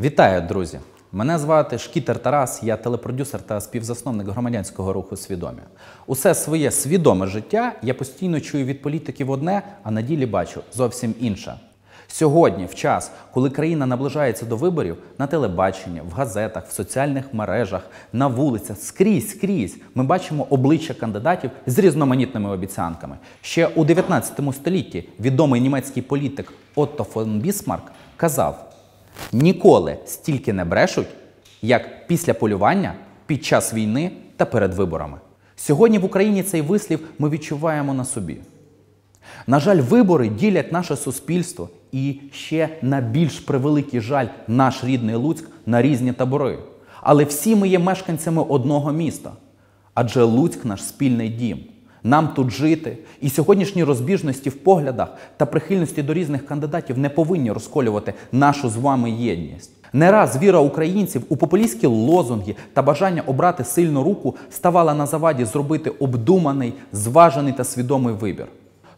Вітаю, друзі! Мене звати Шкітер Тарас, я телепродюсер та співзасновник громадянського руху Свідомі. Усе своє свідоме життя я постійно чую від політиків одне, а на ділі бачу зовсім інше. Сьогодні, в час, коли країна наближається до виборів, на телебаченні, в газетах, в соціальних мережах, на вулицях, скрізь, скрізь, ми бачимо обличчя кандидатів з різноманітними обіцянками. Ще у 19 столітті відомий німецький політик Отто фон Бісмарк казав. Ніколи стільки не брешуть, як після полювання, під час війни та перед виборами. Сьогодні в Україні цей вислів ми відчуваємо на собі. На жаль, вибори ділять наше суспільство і ще на більш превеликий жаль наш рідний Луцьк на різні табори. Але всі ми є мешканцями одного міста. Адже Луцьк наш спільний дім. Нам тут жити, і сьогоднішні розбіжності в поглядах та прихильності до різних кандидатів не повинні розколювати нашу з вами єдність. Не раз віра українців у популістські лозунги та бажання обрати сильну руку ставала на заваді зробити обдуманий, зважений та свідомий вибір.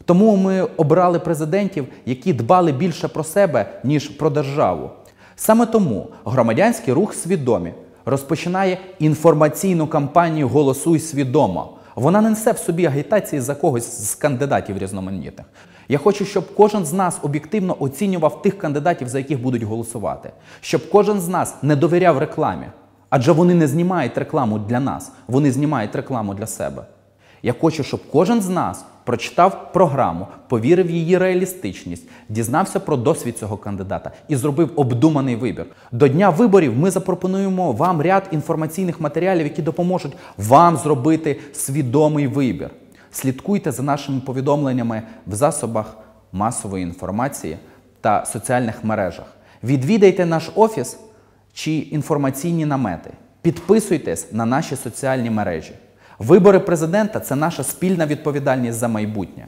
Тому ми обрали президентів, які дбали більше про себе, ніж про державу. Саме тому громадянський рух свідомі розпочинає інформаційну кампанію Голосуй свідомо. Вона не несе в собі агітації за когось з кандидатів різноманітних. Я хочу, щоб кожен з нас об'єктивно оцінював тих кандидатів, за яких будуть голосувати, щоб кожен з нас не довіряв рекламі, адже вони не знімають рекламу для нас, вони знімають рекламу для себе. Я хочу, щоб кожен з нас прочитав програму, повірив в її реалістичність, дізнався про досвід цього кандидата і зробив обдуманий вибір. До дня виборів ми запропонуємо вам ряд інформаційних матеріалів, які допоможуть вам зробити свідомий вибір. Слідкуйте за нашими повідомленнями в засобах масової інформації та соціальних мережах. Відвідайте наш офіс чи інформаційні намети. Підписуйтесь на наші соціальні мережі. Вибори президента це наша спільна відповідальність за майбутнє.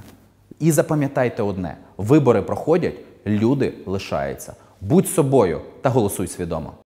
І запам'ятайте одне: вибори проходять, люди лишаються. Будь собою та голосуй свідомо.